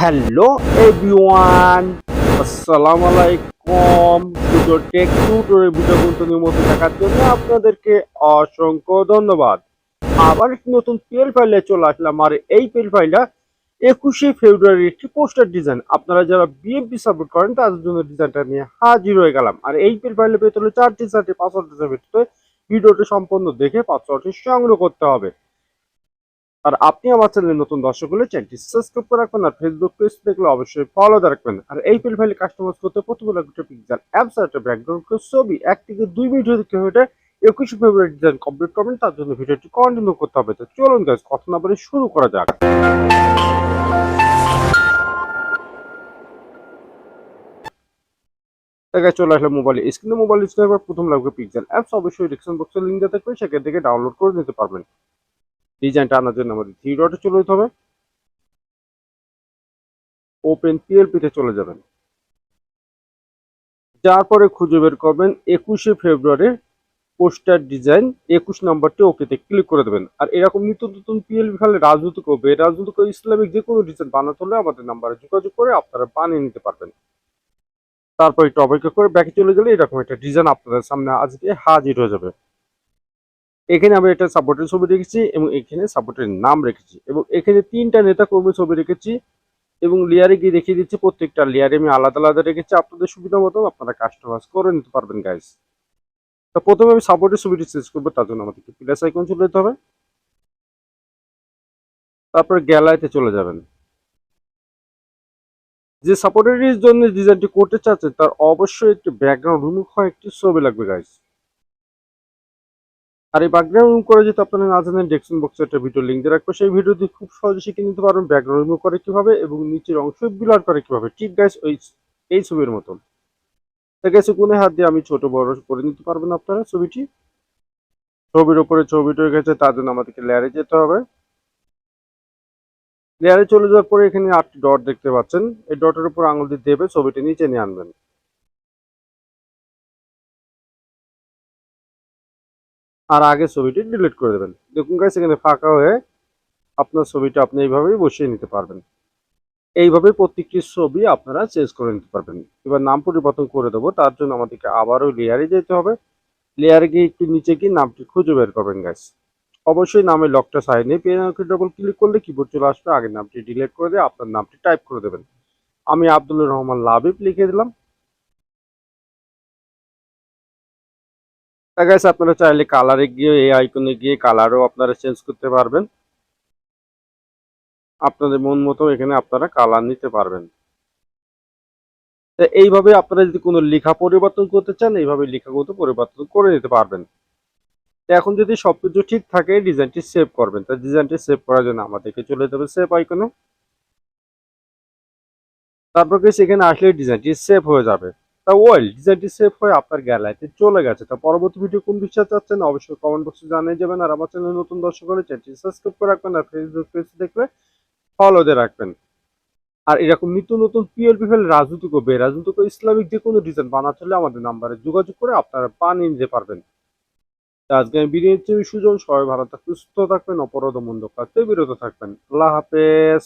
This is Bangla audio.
হ্যালো এভরিওয়ান আসসালামু আলাইকুম ভিডিও টেক টিউটোরিয়াল ভিডিও গুরুত্বপূর্ণ মতো দেখার জন্য আপনাদেরকে অসংখ্য ধন্যবাদ। আবার একটি নতুন পেল ফাইলে চলে আসলাম। আর এই পেল ফাইলটা একুশে ফেব্রুয়ারি একটি পোস্টার ডিজাইন আপনারা যারা বিএমপি সাপোর্ট করেন, তাদের জন্য ডিজাইনটা নিয়ে হাজির হয়ে গেলাম। আর এই পেল ফাইলে পেতে হলে চারটি চারটি পাসওয়ার্ড পেতে ভিডিওটি সম্পূর্ণ দেখে পাসওয়ার্ডটি সংগ্রহ করতে হবে। আর আপনি আমার চ্যানেলে নতুন দর্শক হলে চ্যানেলটি সাবস্ক্রাইব করে রাখবেন আর ফেসবুক পেজ দেখলে অবশ্যই ফলো রাখবেন। আর এই পেল ফাইলে কাস্টমাইজ করতে প্রথমে লাগবে পিক্সেল অ্যাপস একটা ব্যাকগ্রাউন্ড ছবি। এক থেকে দুই মিনিট দেখতে হয়ে একুশে ফেব্রুয়ারি ডিজাইন কমপ্লিট করবেন, তার জন্য ভিডিওটি কন্টিনিউ করতে হবে। তো চলুন গাইজ কথা না বলে শুরু করা যাক। চলে আসলে মোবাইল স্ক্রিনে মোবাইল স্ক্রিনে প্রথম লাগবে পিক্সেল অ্যাপস অবশ্যই ডিসক্রিপশন বক্সে লিঙ্ক দেওয়া থাকবে সেখান থেকে ডাউনলোড করে নিতে পারবেন। ডিজাইনটা আনার জন্য আমাদের থ্রি ডটে চলে যেতে হবে। ওপেন পিএলপিতে চলে যাবেন। যার পরে খুঁজে বের করবেন একুশে ফেব্রুয়ারি পোস্টার ডিজাইন, একুশ নম্বরটি ওকেতে ক্লিক করে দেবেন। আর এরকম নিত্য নতুন পিএলপি ফেলে রাজনৈতিক ও বেরাজনৈতিক ও ইসলামিক যে কোনো ডিজাইন বানাতে হলে আমাদের নাম্বারে যোগাযোগ করে আপনারা বানিয়ে নিতে পারবেন। তারপর একটু অপেক্ষা করে ব্যাকে চলে গেলে এরকম একটা ডিজাইন আপনাদের সামনে আজকে হাজির হয়ে যাবে। এখানে আমি একটা সাপোর্টের ছবি রেখেছি এবং এখানে সাপোর্টের নাম রেখেছি এবং এখানে তিনটা নেতা কর্মী ছবি রেখেছি এবং লেয়ারে গিয়ে দেখিয়ে দিচ্ছি, প্রত্যেকটা লেয়ারে আমি আলাদা আলাদা রেখেছি। আপনাদের সুবিধা মতো আপনারা কাস্টমাইজ করে নিতে পারবেন গাইস তো প্রথমে আমি সাপোর্টের ছবিটি চেঞ্জ করব, তার জন্য আমাদেরকে প্লাস আইকন চলে যেতে হবে। তারপর গ্যালারিতে চলে যাবেন। যে সাপোর্টের জন্য ডিজাইনটি করতে চাচ্ছেন, তার অবশ্যই একটি ব্যাকগ্রাউন্ড হয় একটি ছবি লাগবে গাইস আর এই ব্যাকগ্রাউন্ড করে যদি আপনারা না জানেন ডেসক্রিপশন বক্সে একটা ভিডিও লিঙ্ক দিয়ে রাখব। সেই ভিডিওটি খুব সহজে শিখে নিতে পারবেন ব্যাকগ্রাউন্ড রিমুভ করে কীভাবে এবং নিচের অংশ ব্লার করে কীভাবে। ঠিক গাইস ওই, এই ছবির মতন। তো গেছে কোনে হাত দিয়ে আমি ছোট, বড় করে নিতে পারবেন আপনারা ছবিটি? ছবির উপরে ছবিটা গেছে, তার জন্য আমাদেরকে লেয়ারে যেতে হবে। লেয়ারে চলে যাওয়ার পরে এখানে আটটি ডট দেখতে পাচ্ছেন। এই ডটের উপর আঙুল দিয়ে দেবে, ছবিটি নিচে নিয়ে আনবেন। আর আগে ছবিটি ডিলিট করে দেবেন। দেখুন গাইস এখানে ফাঁকা হয়ে আপনার ছবিটা আপনি এইভাবেই বসিয়ে নিতে পারবেন। এইভাবে প্রত্যেকটি ছবি আপনারা চেঞ্জ করে নিতে পারবেন। এবার নাম পরিবর্তন করে দেবো, তার জন্য আমাদেরকে আবারও লেয়ারে যেতে হবে। লেয়ারে গিয়ে একটু নিচে গিয়ে নামটি খুঁজে বের করবেন গাইস অবশ্যই নামের লকটা সাইনে পেয়ে ডবল ক্লিক করলে কিবোর্ড চলে আসবে আগের নামটি ডিলিট করে দিয়ে আপনার নামটি টাইপ করে দেবেন। আমি আব্দুল্লুর রহমান লাবিব লিখে দিলাম। গাইস আপনারা চাইলে কালারে গিয়ে, এই আইকনে গিয়ে কালারও আপনারা চেঞ্জ করতে পারবেন। আপনাদের মন মতো এখানে আপনারা কালার নিতে পারবেন। এইভাবে আপনারা যদি কোনো লেখা পরিবর্তন করতে চান, এইভাবে লেখাগুলো পরিবর্তন করে নিতে পারবেন। এখন যদি সবকিছু ঠিক থাকে ডিজাইনটি সেভ করবেন। তা ডিজাইনটি সেভ করার জন্য আমাদেরকে চলে যেতে হবে সেভ আইকনে তারপর কি সেখানে আসলে ডিজাইনটি সেভ হয়ে যাবে। তা ওয়েল ডিজাইনটি সেভ হয়ে আপনার গ্যালারিতে চলে গেছে। তা পরবর্তী ভিডিও কোন বিষয়ে চাচ্ছেন অবশ্যই কমেন্ট বক্সে জানিয়ে যাবেন। আর আমার চ্যানেল নতুন দর্শক হলে চ্যানেলটি সাবস্ক্রাইব করে রাখবেন আর ফেসবুক পেজ দেখলে ফলো দিয়ে রাখবেন। আর এরকম নিত্য নতুন পিএলপি ফেল রাজনৈতিক ও বেরাজনৈতিক ইসলামিক যে কোনো ডিজাইন বানাতে হলে আমাদের নাম্বারে যোগাযোগ করে আপনারা বানিয়ে নিতে পারবেন। আজকে আমি বিরিয়ানি সুজন, সবাই ভালো থাকবেন, সুস্থ থাকবেন, অপরাধ মন্দ কাজতে বিরত থাকবেন। আল্লাহ হাফেজ।